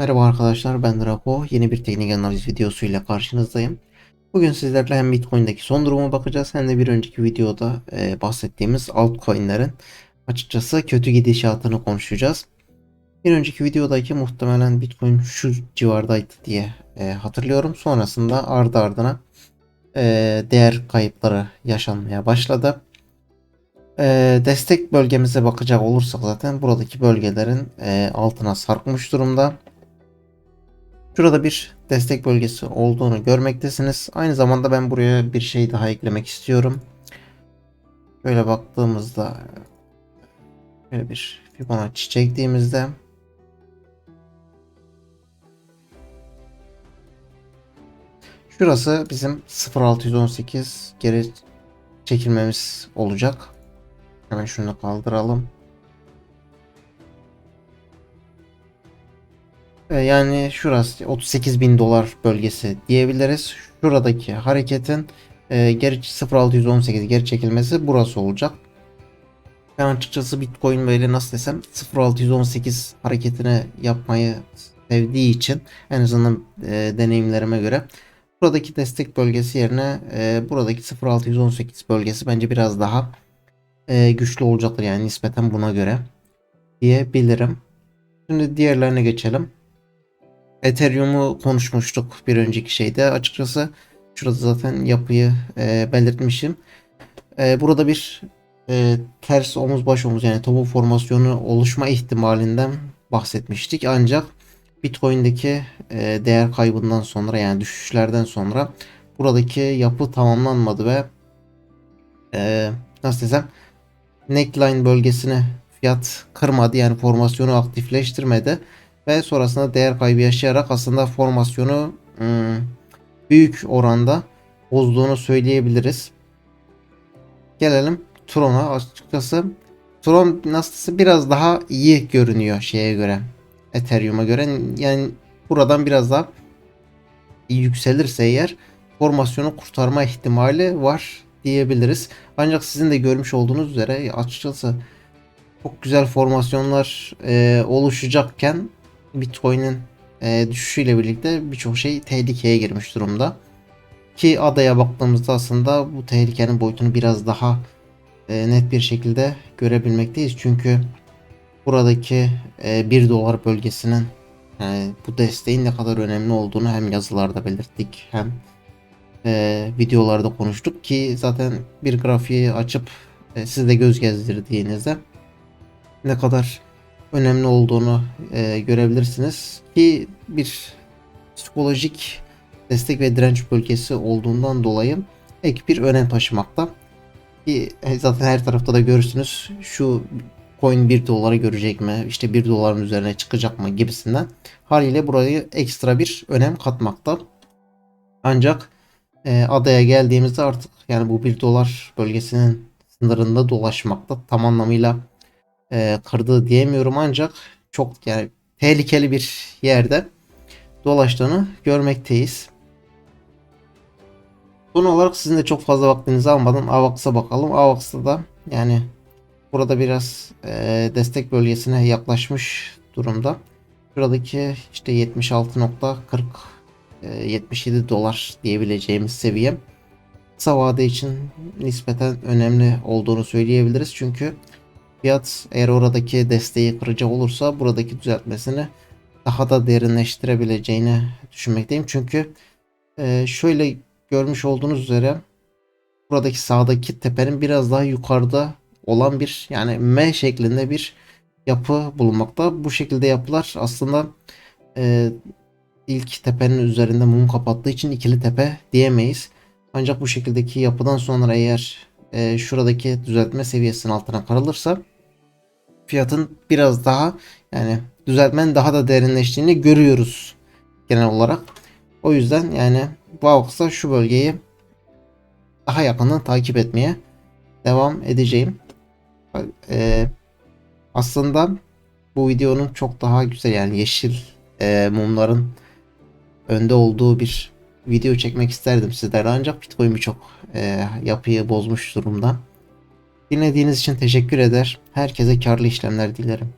Merhaba arkadaşlar ben Draco. Yeni bir teknik analiz videosuyla karşınızdayım. Bugün sizlerle hem Bitcoin'deki son duruma bakacağız hem de bir önceki videoda e, bahsettiğimiz altcoin'lerin açıkçası kötü gidişatını konuşacağız. Bir önceki videodaki muhtemelen Bitcoin şu civardaydı diye e, hatırlıyorum. Sonrasında ardı ardına e, değer kayıpları yaşanmaya başladı. E, destek bölgemize bakacak olursak zaten buradaki bölgelerin e, altına sarkmış durumda. Şurada bir destek bölgesi olduğunu görmektesiniz. Aynı zamanda ben buraya bir şey daha eklemek istiyorum. Böyle baktığımızda böyle bir Fibonacci çektiğimizde Şurası bizim 0618 geri çekilmemiz olacak. Hemen şunu kaldıralım. Yani şurası 38 bin dolar bölgesi diyebiliriz. Şuradaki hareketin e, geri 0618 geri çekilmesi burası olacak. Ben açıkçası Bitcoin böyle nasıl desem 0618 hareketini yapmayı sevdiği için en azından e, deneyimlerime göre buradaki destek bölgesi yerine e, buradaki 0618 bölgesi bence biraz daha e, güçlü olacaktır yani nispeten buna göre diyebilirim. Şimdi diğerlerine geçelim. Ethereum'u konuşmuştuk bir önceki şeyde. Açıkçası şurada zaten yapıyı e, belirtmişim. E, burada bir e, ters omuz baş omuz yani topu formasyonu oluşma ihtimalinden bahsetmiştik. Ancak Bitcoin'deki e, değer kaybından sonra yani düşüşlerden sonra buradaki yapı tamamlanmadı ve e, nasıl desem neckline bölgesine fiyat kırmadı yani formasyonu aktifleştirmedi ve sonrasında değer kaybı yaşayarak aslında formasyonu ım, büyük oranda bozduğunu söyleyebiliriz. Gelelim Tron'a açıkçası Tron nasılsa biraz daha iyi görünüyor şeye göre Ethereum'a göre yani buradan biraz daha yükselirse eğer formasyonu kurtarma ihtimali var diyebiliriz. Ancak sizin de görmüş olduğunuz üzere açıkçası çok güzel formasyonlar e, oluşacakken Bitcoin'in e, düşüşüyle birlikte birçok şey tehlikeye girmiş durumda. Ki adaya baktığımızda aslında bu tehlikenin boyutunu biraz daha e, net bir şekilde görebilmekteyiz. Çünkü buradaki e, 1 dolar bölgesinin yani bu desteğin ne kadar önemli olduğunu hem yazılarda belirttik hem e, videolarda konuştuk ki zaten bir grafiği açıp e, siz de göz gezdirdiğinizde ne kadar önemli olduğunu e, görebilirsiniz ki bir psikolojik destek ve direnç bölgesi olduğundan dolayı ek bir önem taşımakta. Ki zaten her tarafta da görürsünüz şu coin 1 dolara görecek mi işte 1 doların üzerine çıkacak mı gibisinden haliyle burayı ekstra bir önem katmakta. Ancak e, adaya geldiğimizde artık yani bu 1 dolar bölgesinin sınırında dolaşmakta tam anlamıyla e, kırdığı diyemiyorum ancak çok yani tehlikeli bir yerde dolaştığını görmekteyiz. Son olarak sizin de çok fazla vaktinizi almadan AVAX'a bakalım. AVAX'ta da yani burada biraz e, destek bölgesine yaklaşmış durumda. Şuradaki işte 76.40 e, 77 dolar diyebileceğimiz seviye kısa vade için nispeten önemli olduğunu söyleyebiliriz. Çünkü fiyat eğer oradaki desteği kıracak olursa buradaki düzeltmesini daha da derinleştirebileceğini düşünmekteyim. Çünkü e, şöyle görmüş olduğunuz üzere buradaki sağdaki tepenin biraz daha yukarıda olan bir yani M şeklinde bir yapı bulunmakta. Bu şekilde yapılar aslında e, ilk tepenin üzerinde mum kapattığı için ikili tepe diyemeyiz. Ancak bu şekildeki yapıdan sonra eğer e, şuradaki düzeltme seviyesinin altına karılırsa fiyatın biraz daha yani düzeltmenin daha da derinleştiğini görüyoruz genel olarak. O yüzden yani Vaux'a şu bölgeyi daha yakından takip etmeye devam edeceğim. Ee, aslında bu videonun çok daha güzel yani yeşil e, mumların önde olduğu bir video çekmek isterdim sizlere ancak Bitcoin birçok e, yapıyı bozmuş durumda. Dinlediğiniz için teşekkür eder. Herkese karlı işlemler dilerim.